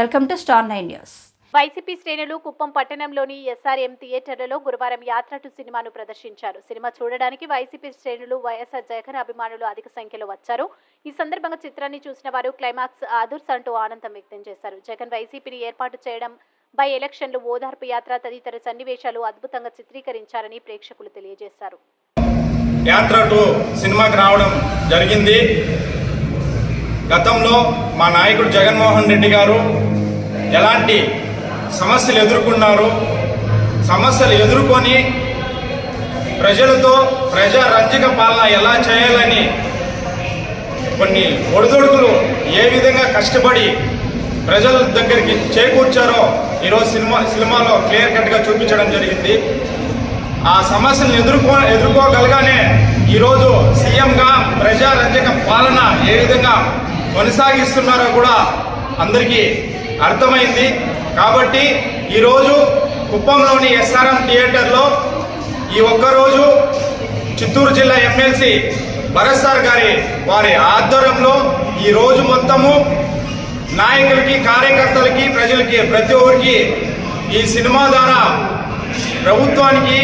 Welcome to Star Nine News. YCP శ్రేణులు కుప్పం పట్టణంలోని SRM థియేటర్లలో గురువారం యాత్ర టు సినిమాను ప్రదర్శించారు. సినిమా చూడడానికి వైసీపీ శ్రేణులు వైఎస్ఆర్ జగన్ అభిమానులు అధిక సంఖ్యలో వచ్చారు. ఈ సందర్భంగా చిత్రాన్ని చూసిన వారు క్లైమాక్స్ ఆదుర్స్ అంటూ ఆనందం వ్యక్తం చేశారు. జగన్ వైసీపీని ఏర్పాటు చేయడం బై ఎలక్షన్లు ఓదార్పు యాత్ర తదితర సన్నివేశాలు అద్భుతంగా చిత్రీకరించారని ప్రేక్షకులు తెలియజేశారు. యాత్ర టు సినిమాకి రావడం జరిగింది. గతంలో మా నాయకుడు జగన్మోహన్ రెడ్డి గారు ఎలాంటి సమస్యలు ఎదుర్కొన్నారు? సమస్యలు ఎదుర్కొని ప్రజలతో ప్రజారంజక పాలన ఎలా చేయాలని కొన్ని ఒడిదొడుకులు ఏ విధంగా కష్టపడి ప్రజల దగ్గరికి చేకూర్చారో ఈరోజు సినిమా సినిమాలో క్లియర్ కట్గా చూపించడం జరిగింది. ఆ సమస్యలను ఎదుర్కో ఎదుర్కోగలగానే ఈరోజు సీఎంగా ప్రజారంజక పాలన ఏ విధంగా కొనసాగిస్తున్నారో కూడా అందరికీ అర్థమైంది. కాబట్టి ఈరోజు కుప్పంలోని ఎస్ఆర్ఎం థియేటర్లో ఈ ఒక్కరోజు చిత్తూరు జిల్లా ఎమ్మెల్సీ భరత్ సార్ గారి వారి ఆధ్వర్యంలో ఈ రోజు మొత్తము నాయకులకి కార్యకర్తలకి ప్రజలకి ప్రతి ఒక్కరికి ఈ సినిమా ద్వారా ప్రభుత్వానికి